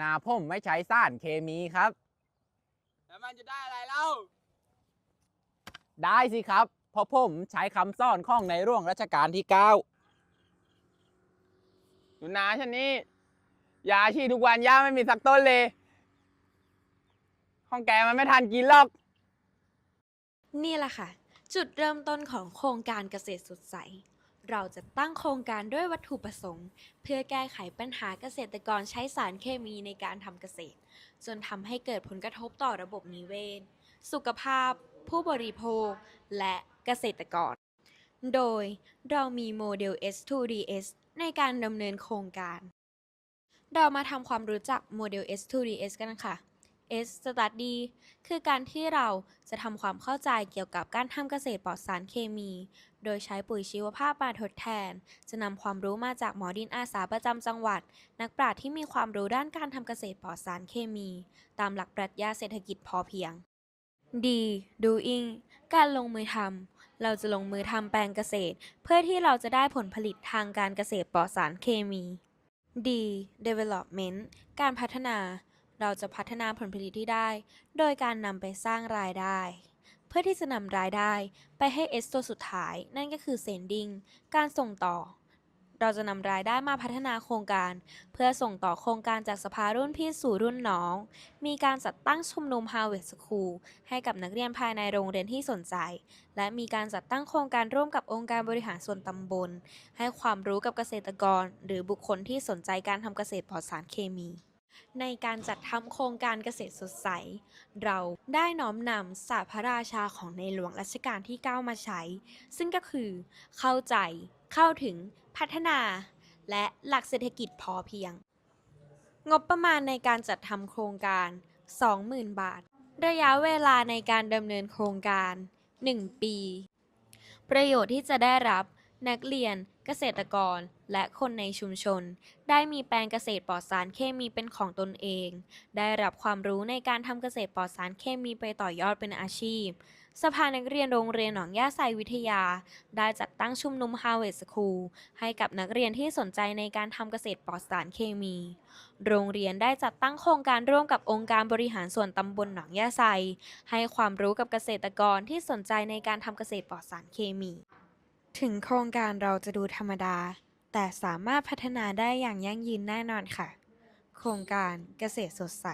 นาผมไม่ใช้สารเคมีครับ แล้วมันจะได้อะไรเล่า ได้สิครับ เพราะผมใช้คำสอนของในร่วงรัชกาลที่9หนูนาฉันนี่ยาฉีดทุกวันย่าไม่มีสักต้นเลย ของแกมันไม่ทันกินหรอก นี่แหละค่ะ จุดเริ่มต้นของโครงการเกษตรสดใส เราจะตั้งโครงการด้วยวัตถุประสงค์ เพื่อแก้ไขปัญหาเกษตรกรใช้สารเคมีในการทำเกษตร จนทำให้เกิดผลกระทบต่อระบบนิเวศ สุขภาพ ผู้บริโภค และเกษตรกร โดยเรามีโมเดล S2DS ในการดำเนินโครงการ เรามาทำความรู้จักโมเดล S2DS กันค่ะ S Study คือการที่เราจะทำความเข้าใจเกี่ยวกับการทำเกษตรปลอดสารเคมี โดยใช้ปุ๋ยชีวภาพมาทดแทน จะนำความรู้มาจากหมอดินอาสาประจำจังหวัด นักปราชญ์ที่มีความรู้ด้านการทำเกษตรปลอดสารเคมี ตามหลักปรัชญาเศรษฐกิจพอเพียง D Doing การลงมือทำ เราจะลงมือทำแปลงเกษตร เพื่อที่เราจะได้ผลผลิตทางการเกษตรปลอดสารเคมี D Development การพัฒนา เราจะพัฒนาผลผลิตที่ได้ โดยการนำไปสร้างรายได้ เพื่อที่จะนำรายได้ไปให้ S ตัวสุดท้าย นั่นก็คือ Sending การส่งต่อ เราจะนำรายได้มาพัฒนาโครงการ เพื่อส่งต่อโครงการจากสภารุ่นพี่สู่รุ่นน้อง มีการจัดตั้งชุมนุม Harvest School ให้กับนักเรียนภายในโรงเรียนที่สนใจ และมีการจัดตั้งโครงการร่วมกับองค์การบริหารส่วนตำบล ให้ความรู้กับเกษตรกร หรือบุคคลที่สนใจการทำเกษตรปลอดสารเคมี ในการจัดทำโครงการเกษตรสดใส เราได้น้อมนำศาสตร์พระราชาของในหลวงรัชกาลที่ 9 มาใช้ ซึ่งก็คือ เข้าใจ เข้าถึง พัฒนา และหลักเศรษฐกิจพอเพียง งบประมาณในการจัดทำโครงการ 20,000 บาท ระยะเวลาในการดำเนินโครงการ 1 ปี ประโยชน์ที่จะได้รับนักเรียน เกษตรกรและคนในชุมชน ได้มีแปลงเกษตรปลอดสารเคมีเป็นของตนเอง ได้รับความรู้ในการทำเกษตรปลอดสารเคมีไปต่อยอดเป็นอาชีพ สภานักเรียนโรงเรียนหนองย่าไซวิทยา ได้จัดตั้งชุมนุม Harvest School ให้กับนักเรียนที่สนใจในการทำเกษตรปลอดสารเคมี โรงเรียนได้จัดตั้งโครงการร่วมกับองค์การบริหารส่วนตำบลหนองย่าไซให้ความรู้กับเกษตรกรที่สนใจในการทำเกษตรปลอดสารเคมี ถึงโครงการเราจะดูธรรมดา แต่สามารถพัฒนาได้อย่างยั่งยืนแน่นอนค่ะ โครงการเกษตรสดใส